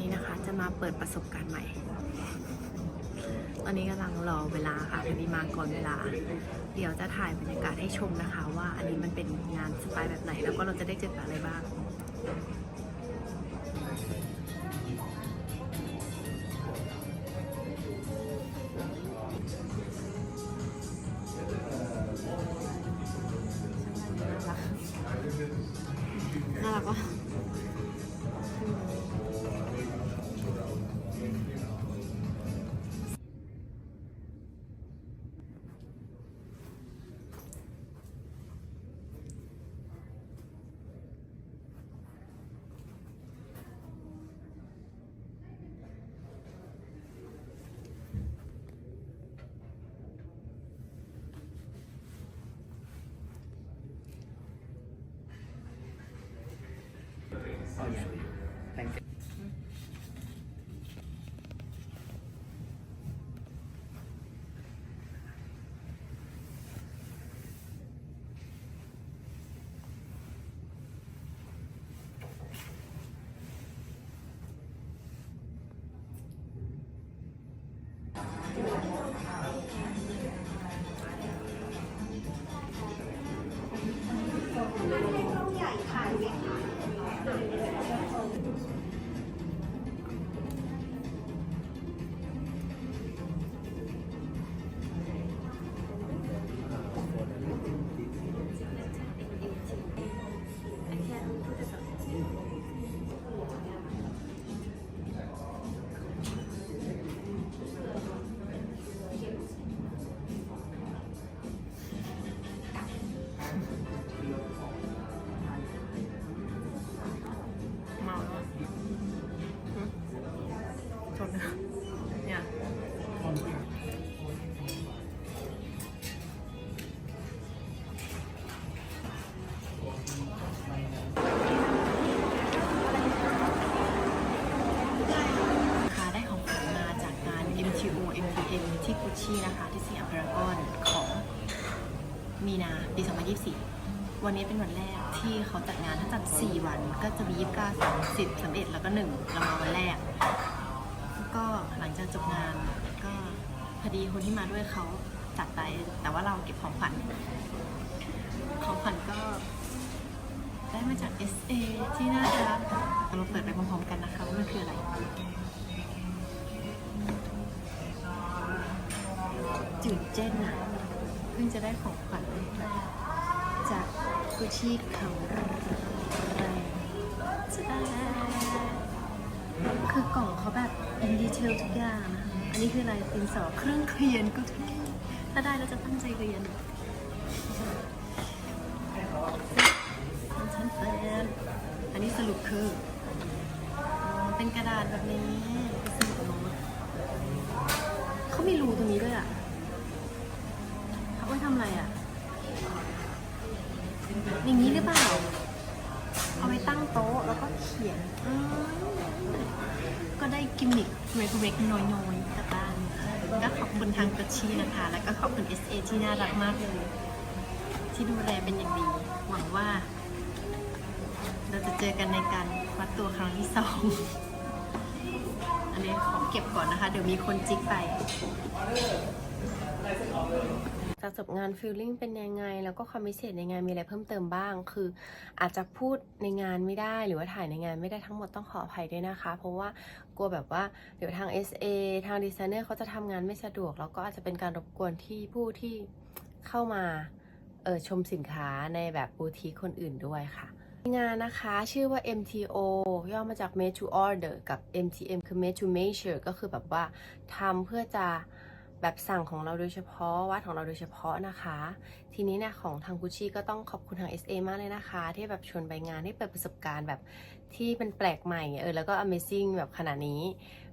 นี้นะคะ จะมาเปิดประสบการณ์ใหม่ ตอนนี้กำลังรอเวลาค่ะพอดีมาก่อนเวลา เดี๋ยวจะถ่ายบรรยากาศให้ชมนะคะ ว่าอันนี้มันเป็นงานสไตล์แบบไหน แล้วก็เราจะได้เจออะไรบ้างน่ารักวะ เมีนาปี2024 วันนี้เป็นวันแรกที่เขาจัดงานถ้าจัด 4 วันก็จะมี 29 30 31 แล้วก็ 1 เรามาวันแรก ก็หลังจากจบงานก็พอดีคนที่มาด้วยเขาจัดไป แต่ว่าเราเก็บของขวัญของขวัญก็ได้มาจาก SA ที่น่ารักเราเปิดไปพร้อมๆกันนะคะว่ามันคืออะไรจืดเจนอะ พิ่งจะได้ของขวัญจากกุชชี่ครั้งแรกจะได้คือกล่องเขาแบบอินดีเทลทุกอย่างนะอันนี้คืออะไรดินสอเครื่องเขียนก็ทุกถ้าได้เราจะตั้งใจเรียนฉันแฟนอันนี้สรุปคือเป็นกระดาษแบบนี้เป็นสมุดโน้ตเขามีรูตรงนี้ด้วยอะำอะไรอะ อย่างนี้หรือเปล่า เอาไว้ตั้งโต๊ะแล้วก็เขียน ก็ได้กิมมิคเล็กๆน้อยๆจากบ้านก็ขอบคุณทางกระชีนะคะ แล้วก็ขอบคุณ SA ที่น่ารักมากเลย ที่ดูแลเป็นอย่างดี หวังว่า เราจะเจอกันในการวัดตัวครั้งที่สองอันนี้ขอเก็บก่อนนะคะ เดี๋ยวมีคนจิกไป จากจบงานฟิลลิ่งเป็นยังไง แล้วก็ความพิเศษในงานมีอะไรเพิ่มเติมบ้าง คืออาจจะพูดในงานไม่ได้หรือว่าถ่ายในงานไม่ได้ทั้งหมดต้องขออภัยด้วยนะคะ เพราะว่ากลัวแบบว่าเดี๋ยวทาง SA ทางดีไซเนอร์เขาจะทำงานไม่สะดวก แล้วก็อาจจะเป็นการรบกวนที่ผู้ที่เข้ามาเออชมสินค้าในแบบบูธทีคคนอื่นด้วยค่ะงานนะคะชื่อว่า MTO ย่อมาจาก Made to Order กับ MTM คือ Made to Measure ก็คือแบบว่าทำเพื่อจะ แบบสั่งของเราโดยเฉพาะวัดของเราโดยเฉพาะนะคะ ทีนี้เนี่ยของทางกุชชี่ก็ต้องขอบคุณทาง SA มากเลยนะคะ ที่แบบชวนไปงานให้เปิดประสบการณ์แบบที่เป็นแปลกใหม่เออแล้วก็ Amazing แบบขนาดนี้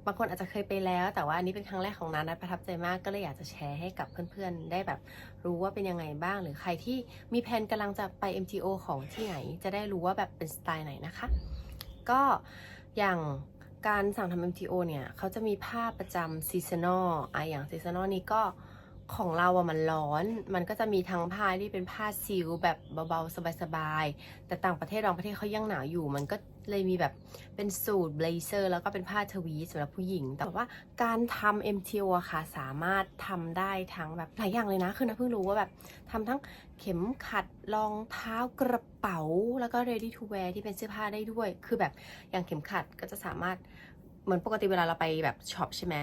บางคนอาจจะเคยไปแล้ว แต่ว่าอันนี้เป็นครั้งแรกของนัทนัทประทับใจมากก็เลยอยากจะแชร์ให้กับเพื่อนๆ ได้แบบรู้ว่าเป็นยังไงบ้าง หรือใครที่มีแผนกำลังจะไป MTO ของที่ไหน จะได้รู้ว่าแบบเป็นสไตล์ไหนนะคะ ก็อย่าง การสั่งทำ MTO เนี่ยเขาจะมีผ้าประจำซีซันอลอะอย่างซีซันอลนี้ก็ของเราอะมันร้อน มันก็จะมีทั้งผ้าที่เป็นผ้าซิลแบบเบาๆ สบายๆ แต่ต่างประเทศบางประเทศเขายังหนาวอยู่ มันก็ เลยมีแบบเป็นสูตรเบลเซอร์แล้วก็เป็นผ้าทวีสำหรับผู้หญิง แต่ว่าการทำ MTO อะค่ะ สามารถทำได้ทั้งแบบหลายอย่างเลยนะ คือนะเพิ่งรู้ว่าแบบทำทั้งเข็มขัดรองเท้ากระเป๋า แล้วก็ ready to wear ที่เป็นเสื้อผ้าได้ด้วย คือแบบอย่างเข็มขัดก็จะสามารถเหมือนปกติเวลาเราไปแบบช็อปใช่ไหม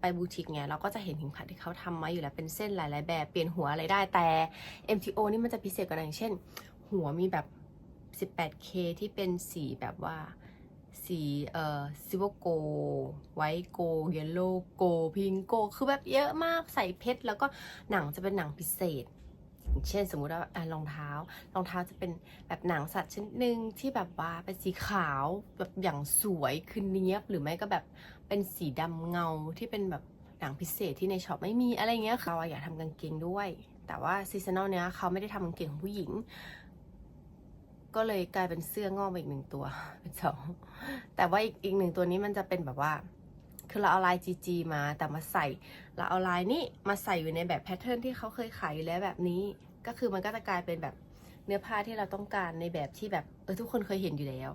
ไปบูติกเนี้ยเราก็จะเห็นเข็มขัดที่เขาทำมาอยู่แล้วเป็นเส้นหลาย ๆ แบบเปลี่ยนหัวอะไรได้แต่ MTO นี่มันจะพิเศษกว่านั้นอย่างเช่น หัวมีแบบ 18K ที่เป็นสีแบบว่าสีเอ่อซิวโกไวโกเยลโลโกพิงโก คือแบบเยอะมากใส่เพชร แล้วก็หนังจะเป็นหนังพิเศษ เช่นสมมุติว่ารองเท้ารองเท้าจะเป็นแบบหนังสัตว์ชนิดหนึ่งที่แบบว่าเป็นสีขาวแบบอย่างสวยคือเนี้ยบหรือไม่ก็แบบเป็นสีดำเงาที่เป็นแบบหนังพิเศษที่ในช็อปไม่มีอะไรเงี้ยเราอยากทำกางเกงด้วย แต่ว่าซีซันอลเนี้ยเขาไม่ได้ทำกางเกงของผู้หญิง ก็เลยกลายเป็นเสื้องอกมาอีกหนึ่งตัวเป็นสองแต่ว่าอีกอีกหนึ่งตัวนี้มันจะเป็นแบบว่า คือเราเอาลาย GG มาแต่มาใส่ เราเอาลายนี้มาใส่อยู่ในแบบแพทเทิร์นที่เขาเคยขายอยู่แล้วแบบนี้ ก็คือมันก็จะกลายเป็นแบบเนื้อผ้าที่เราต้องการในแบบที่แบบเออทุกคนเคยเห็นอยู่แล้ว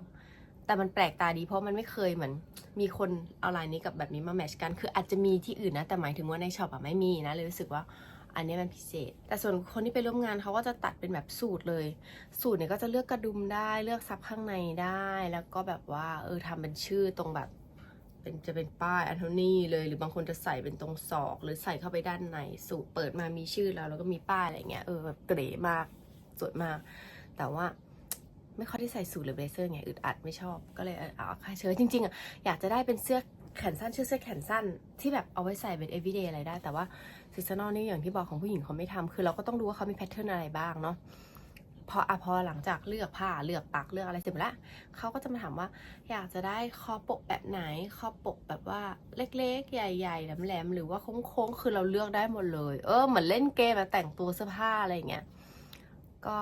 แต่มันแปลกตาดีเพราะมันไม่เคยเหมือนมีคนเอาลายนี้กับแบบนี้มาแมทชกัน คืออาจจะมีที่อื่นนะแต่หมายถึงว่าในช็อปอะไม่มีนะเลยรู้สึกว่า อันนี้มันพิเศษ แต่ส่วนคนที่ไปร่วมงานเขาก็จะตัดเป็นแบบสูตรเลย สูตรเนี่ยก็จะเลือกกระดุมได้เลือกซับข้างในได้ แล้วก็แบบว่าเออทำเป็นชื่อตรงแบบเป็นจะเป็นป้ายอันโทนี่เลยหรือบางคนจะใส่เป็นตรงศอก หรือใส่เข้าไปด้านในสูตรเปิดมามีชื่อแล้วแล้วก็มีป้ายอะไรเงี้ยเออแบบเก๋มากสวยมาก แต่ว่าไม่ค่อยได้ใส่สูทหรือเบลเซอร์ไงอึดอัดไม่ชอบก็เลยเออเอาค่าเชิ้ตจริงๆอะอยากจะได้เป็นเสื้อ แขนสั้นชื่อเสื้อแขนสั้นที่แบบเอาไว้ใส่เป็น everyday อะไรได้ แต่ว่าซีซันอลนี่อย่างที่บอกของผู้หญิงเขาไม่ทำคือเราก็ต้องดูว่าเขามีแพทเทิร์นอะไรบ้างเนาะพออะพอหลังจากเลือกผ้าเลือกปักเลือกอะไรเสร็จหมดแล้วเขาก็จะมาถามว่า อยากจะได้คอปกแบบไหนคอปกแบบว่าเล็กๆ ใหญ่ๆแหลมๆหรือว่าโค้งๆคือเราเลือกได้หมดเลย เออเหมือนเล่นเกมแต่งตัวเสื้อผ้าอะไรอย่างเงี้ยก็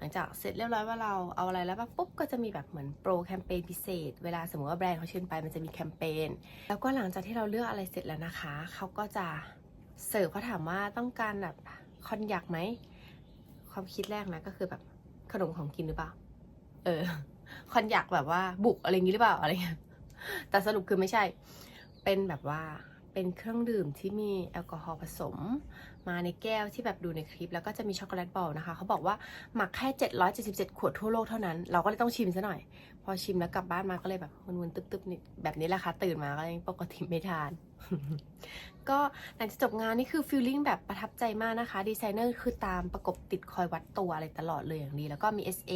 หลังจากเสร็จเรียบร้อยว่าเราเอาอะไรแล้วบ้างปุ๊บก็จะมีแบบเหมือนโปรแคมเปญพิเศษ เวลาสมมติว่าแบรนด์เขาเชิญไปมันจะมีแคมเปญแล้วก็หลังจากที่เราเลือกอะไรเสร็จแล้วนะคะเขาก็จะเสิร์ฟเขาถามว่าต้องการแบบคอนยักไหมความคิดแรกนะก็คือแบบขนมของกินหรือเปล่า เออ คอนยักแบบว่าบุกอะไรอย่างนี้หรือเปล่าอะไรเงี้ยแต่สรุปคือไม่ใช่ เป็นแบบว่าเป็นเครื่องดื่มที่มีแอลกอฮอล์ผสม มาในแก้วที่แบบดูในคลิป แล้วก็จะมีช็อกโกแลตบอลนะคะ เขาบอกว่าหมักแค่ 777 ขวดทั่วโลกเท่านั้น เราก็เลยต้องชิมซะหน่อย พอชิมแล้วกลับบ้านมาก็เลยแบบมึนๆตึ๊บๆนี่แบบนี้แหละค่ะ ตื่นมาก็ยังปกติไม่ทาน ก็หลังจากจบงานนี่คือฟีลลิ่งแบบประทับใจมากนะคะ ดีไซเนอร์คือตามประกบติดคอยวัดตัวอะไรตลอดเลยอย่างดี แล้วก็มี SA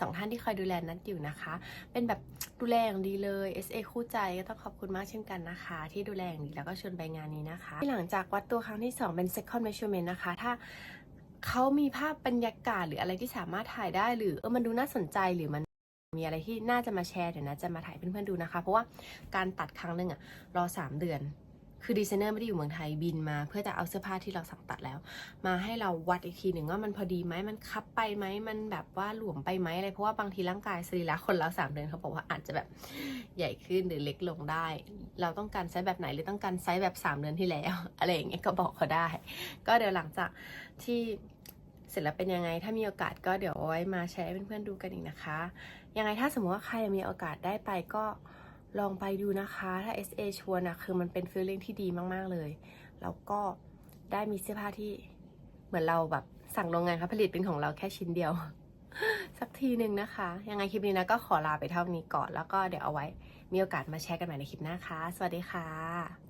สองท่านที่คอยดูแลนัดอยู่นะคะ เป็นแบบดูแลอย่างดีเลย SA คู่ใจก็ต้องขอบคุณมากเช่นกันนะคะ ที่ดูแลอย่างดีแล้วก็ชวนไปงานนี้นะคะหลังจากวัดตัวครั้งที่ 2 เป็น second measurement นะคะ ถ้าเขามีภาพบรรยากาศหรืออะไรที่สามารถถ่ายได้หรือเออมันดูน่าสนใจหรือมัน มีอะไรที่น่าจะมาแชร์เดี๋ยวนะจะมาถ่ายเพื่อนๆดูนะคะ เพราะว่าการตัดครั้งหนึ่งอะรอ 3 เดือน คือดีไซเนอร์ไม่ได้อยู่เมืองไทยบินมา เพื่อจะเอาเสื้อผ้าที่เราสั่งตัดแล้ว มาให้เราวัดอีกทีหนึ่งว่ามันพอดีไหมมันคับไปไหมมันแบบว่าหลวมไปไหมอะไรเพราะว่าบางทีร่างกายสรีระคนเราสามเดือนเขาบอกว่าอาจจะแบบใหญ่ขึ้นหรือเล็กลงได้ เราต้องการไซส์แบบไหนหรือต้องการไซส์แบบสามเดือนที่แล้วอะไรอย่างเงี้ยก็บอกเขาได้ ก็เดี๋ยวหลังจากที่เสร็จแล้วเป็นยังไงถ้ามีโอกาสก็เดี๋ยวเอาไว้มาแชร์ให้เพื่อนๆดูกันอีกนะคะ ยังไงถ้าสมมติว่าใครมีโอกาสได้ไปก็ลองไปดูนะคะ ถ้า SA ชวนอะคือมันเป็นฟีลลิ่งที่ดีมาก ๆ เลย แล้วก็ได้มีเสื้อผ้าที่เหมือนเราแบบสั่งโรงงานเขาผลิตเป็นของเราแค่ชิ้นเดียว สักทีหนึ่งนะคะ ยังไงคลิปนี้นะก็ขอลาไปเท่านี้ก่อน แล้วก็เดี๋ยวเอาไว้มีโอกาสมาแชร์กันใหม่ในคลิปหน้าค่ะ สวัสดีค่ะ